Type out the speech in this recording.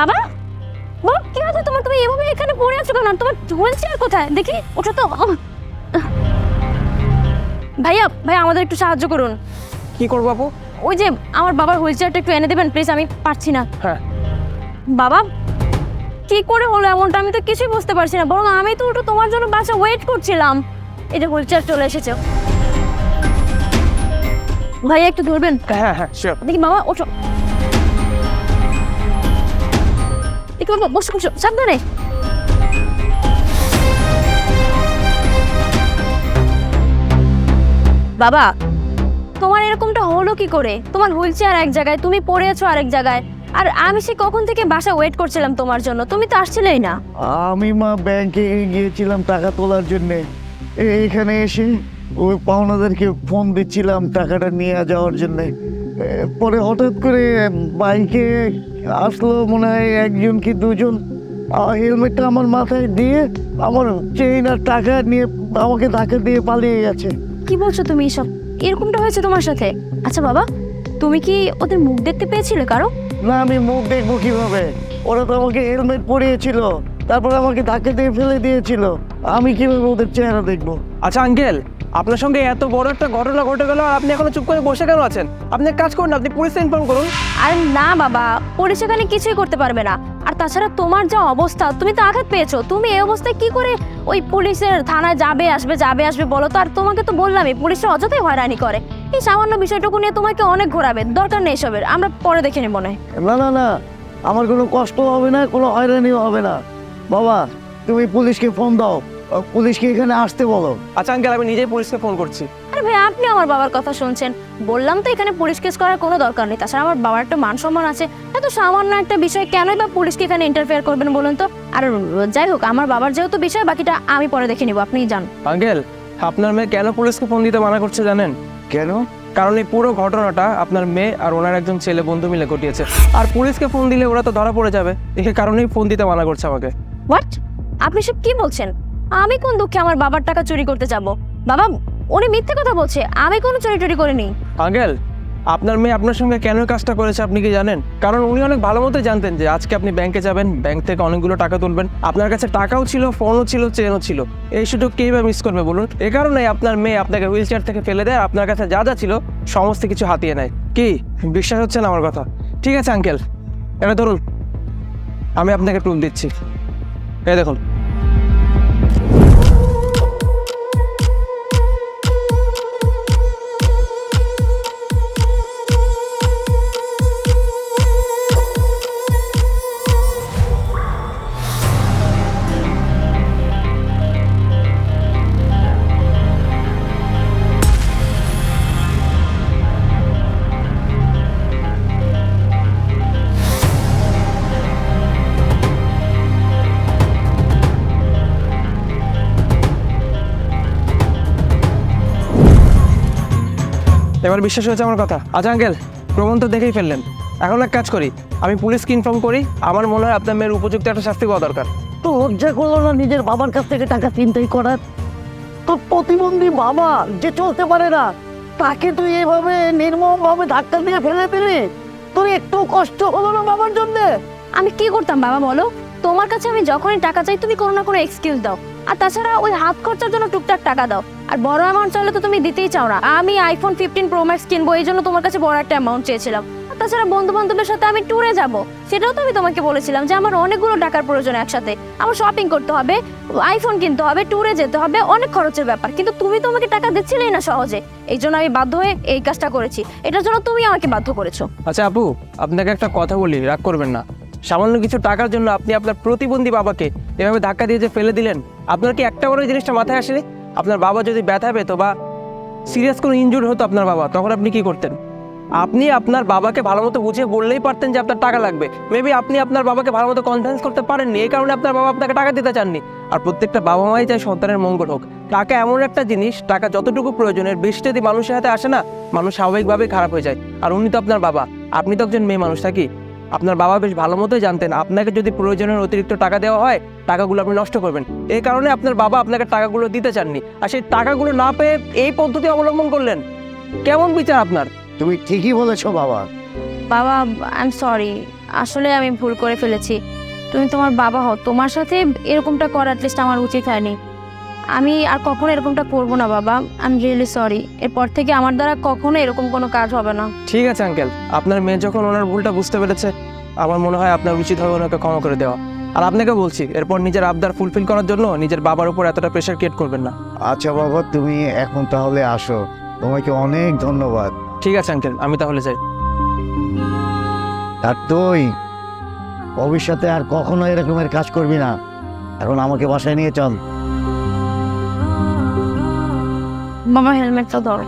বাবা! বাবা কি হয়েছে তোমার? তুমি এভাবে এখানে পড়ে আছো কেন? তোমার হুইল চেয়ার কোথায়? দেখি ওটা তো। ভাইয়া ভাইয়া আমাদের একটু সাহায্য করুন। কি করব আপু? ওই যে আমার বাবার হুইল চেয়ারটা একটু এনে দেবেন প্লিজ আমি পারছি না। হ্যাঁ। বাবা কি করে হলো এমনটা? আমি তো কিছুই বুঝতে পারছি না। বরং আমি তো ওটা তোমার জন্য বাসা ওয়েট করছিলাম। এই যে হুইল চেয়ার চলে এসেছে। ভাইয়া একটু ধরবেন? হ্যাঁ হ্যাঁ দেখি বাবা ওঠো। বাবা বসো বসো সাবধানে বাবা তোমার এরকমটা হলো কি করে? তোমার হুইল চেয়ার এক জায়গায়, তুমি পড়ে আছো আরেক জায়গায়। আর আমি সে কখন থেকে বাসা ওয়েট করছিলাম তোমার জন্য? তুমি তো আসছিলেই না। আমি মা ব্যাংকে গিয়েছিলাম টাকা তোলার জন্যে। এ- এখানে এসে ওই পাওনাদেরকে ফোন দিচ্ছিলাম টাকাটা নিয়ে যাওয়ার জন্যে। পরে হঠাৎ করে বাইকে আসলো মনে হয় একজন কি দুজন। হেলমেটটা আমার মাথায় দিয়ে আমার চেইন আর টাকা নিয়ে আমাকে ধাক্কা দিয়ে পালিয়ে গেছে। কি বলছো তুমি এসব? এরকমটা হয়েছে তোমার সাথে? আচ্ছা বাবা তুমি কি ওদের মুখ দেখতে পেয়েছিলে কারও? না আমি মুখ দেখব কীভাবে? ওরা তো আমাকে হেলমেট পরিয়েছিল। তারপর আমাকে ধাক্কা দিয়ে ফেলে দিয়েছিল। আমি কীভাবে ওদের চেহারা দেখব? আচ্ছা আঙ্কেল আপনার সঙ্গে এত বড় একটা ঘটনা ঘটে গেল আর আপনি এখনও চুপ করে বসে কেন আছেন? আপনি এক কাজ করুন আপনি পুলিশে ইনফর্ম করুন। আর না বাবা পুলিশ এখানে কিছুই করতে পারবে না। আর তাছাড়া তোমার যা অবস্থা তুমি তো আঘাত পেয়েছ। তুমি এই অবস্থায় কি করে ওই পুলিশের থানায় যাবে আসবে যাবে আসবে বলো তো? আর তোমাকে তো বললামই পুলিশরা অযথাই হয়রানি করে। এই সামান্য বিষয়টুকু নিয়ে তোমাকে অনেক ঘোরাবে। দরকার নেই এসবের আমরা পরে দেখে নেব না না না না আমার কোনো কষ্ট হবে না কোনো হয়রানিও হবে না। বাবা তুমি পুলিশকে ফোন দাও। পুলিশকে এখানে আসতে বলো। আচ্ছা আঙ্কেল আমি নিজেই পুলিশকে ফোন করছি। আরে ভাই আপনি আমার বাবার কথা শুনছেন। বললাম তো এখানে পুলিশ কেস করার কোনো দরকার নেই। তাছাড়া আমার বাবার একটা মান সম্মান আছে। এত সামান্য একটা বিষয় কেনই বা পুলিশকে এখানে ইন্টারফেয়ার করবেন বলুন তো? আর যাই হোক আমার বাবার যেহেতু বিষয় বাকিটা আমি পরে দেখে নিব। আপনিই যান আঙ্কেল আপনার মেয়ে কেন পুলিশকে ফোন দিতে মানা করছে জানেন? কেন? কারণ এই পুরো ঘটনাটা আপনার মেয়ে আর ওনার একজন ছেলে বন্ধু মিলে ঘটিয়েছে। আর পুলিশকে ফোন দিলে ওরা তো ধরা পড়ে যাবে। এই কারণেই ফোন দিতে মানা করছে আমাকে। হোয়াট আপনি সব কি বলছেন? আমি কোন দুঃখে আমার বাবার টাকা চুরি করতে যাব? বাবা, উনি মিথ্যে কথা বলছে। আমি কোনো চুরি টুরি করিনি। আঙ্কেল, আপনার মেয়ে আপনার সঙ্গে কেন কাজটা করেছে আপনি কি জানেন? কারণ উনি অনেক ভালো মতো জানতেন যে আজকে আপনি ব্যাংকে যাবেন ব্যাংক থেকে অনেকগুলো টাকা তুলবেন। আপনার কাছে টাকাও ছিল ফোনও ছিল চেনও ছিল। এই সুযোগ কেই বা মিস করবে বলুন? এ কারণে আপনার মেয়ে আপনাকে হুইল চেয়ার থেকে ফেলে দেয়, আপনার কাছে যা যা ছিল, সমস্ত কিছু হাতিয়ে নেয়। কি? বিশ্বাস হচ্ছে না আমার কথা? ঠিক আছে আঙ্কেল এটা ধরুন, আমি আপনাকে প্রুফ দিচ্ছি। এই দেখুন। এবার বিশ্বাস হয়েছে আমার কথা। আচ্ছা আঙ্কেল প্রমাণ তো দেখেই ফেললেন। এখন এক কাজ করি আমি পুলিশকে ইনফর্ম করি আমার মনে হয় আপনার মেয়ের উপযুক্ত একটা শাস্তি পাওয়া দরকার। তো লজ্জা করল না নিজের বাবার কাছ থেকে টাকা চিন্তাই করার তো প্রতিবন্ধী বাবা যে চলতে পারে না তাকে তুই এভাবে নির্মম ভাবে ধাক্কা দিয়ে ফেলে দিলি? তোর একটু কষ্ট হলো না বাবার জন্য? আমি কি করতাম বাবা বলো? তোমার কাছে আমি যখনই টাকা চাই তুমি কোনো না কোনো এক্সকিউজ দাও। আর তাছাড়া ওই হাত খরচার জন্য টুকটাক টাকা দাও। আর বড় অ্যামাউন্ট চাইলে তো তুমি দিতেই চাও না। আমি আইফোন ফিফটিন প্রো ম্যাক্স কিনবো, এই জন্য তোমার কাছে বড় একটা অ্যামাউন্ট চেয়েছিলাম। তাছাড়া বন্ধু বান্ধবের সাথে আমি ট্যুরে যাব, সেটাও তো আমি তোমাকে বলেছিলাম যে আমার অনেকগুলো টাকার প্রয়োজন একসাথে। আমার শপিং করতে হবে আইফোন কিনতে হবে ট্যুরে যেতে হবে, অনেক খরচের ব্যাপার। কিন্তু তুমি তো আমাকে টাকা দিচ্ছিলেই না সহজে। এই জন্য আমি বাধ্য হয়ে এই কাজটা করেছি। এটার জন্য তুমি আমাকে বাধ্য করেছ। আচ্ছা আপু, আপনাকে একটা কথা বলি, রাগ করবেন না। সামান্য কিছু টাকার জন্য আপনি আপনার প্রতিবন্ধী বাবাকে এভাবে ধাক্কা দিয়ে যে ফেলে দিলেন, আপনার কি একটা বড় জিনিসটা মাথায় আসেনি? আপনার বাবা যদি ব্যথা পেতো বা সিরিয়াস কোনো ইনজুর হতো আপনার বাবা তখন আপনি কি করতেন? আপনি আপনার বাবাকে ভালো মতো বুঝিয়ে বললেই পারতেন যে আপনার টাকা লাগবে। মেবি আপনি আপনার বাবাকে ভালো মতো কনফারেন্স করতে পারেননি, এই কারণে আপনার বাবা আপনাকে টাকা দিতে চাননি। আর প্রত্যেকটা বাবা মাই চায় সন্তানের মঙ্গল হোক। টাকা এমন একটা জিনিস, টাকা যতটুকু প্রয়োজনের বেশি যদি মানুষের হাতে আসে না, মানুষ স্বাভাবিকভাবেই খারাপ হয়ে যায়। আর উনি তো আপনার বাবা। আপনি তো একজন মেয়ে মানুষ নাকি আপনার বাবা বেশ ভালো মতোই জানতেন। আপনাকে যদি প্রয়োজনের অতিরিক্ত টাকা দেওয়া হয় টাকাগুলো আপনি নষ্ট করবেন। এই কারণে আপনার বাবা আপনাকে টাকাগুলো দিতে চাননি। আর সেই টাকাগুলো না পেয়ে এই পদ্ধতি অবলম্বন করলেন? কেমন বিচার আপনার? তুমি ঠিকই বলেছ বাবা। বাবা আই এম সরি আসলে আমি ভুল করে ফেলেছি। তুমি তোমার বাবা হও। তোমার সাথে এরকমটা করা অ্যাটলিস্ট আমার উচিত হয়নি। আমি আর কখনো এরকমটা করব না বাবা। আই এম রিয়েলি সরি এরপর থেকে আমার দ্বারা কখনো এরকম কোনো কাজ হবে না। ঠিক আছে আঙ্কেল আপনার মেয়ে যখন ওনার ভুলটা বুঝতে পেরেছে আমার মনে হয় আপনার উচিত হবে ওনাকে ক্ষমা করে দেওয়া। আর আপনাকে বলছি এরপর নিজের আবদার ফুলফিল করার জন্য নিজের বাবার উপর এতটা প্রেশার ক্রিয়েট করবেন না। আচ্ছা বাবা তুমি এখন তাহলে আসো। তোমাকে অনেক ধন্যবাদ। ঠিক আছে আঙ্কেল আমি তাহলে যাই। আর তুই ভবিষ্যতে আর কখনো এরকমের কাজ করবি না। এখন আমাকে বাসায় নিয়ে চল। বাবা হেলমেটটা ধরো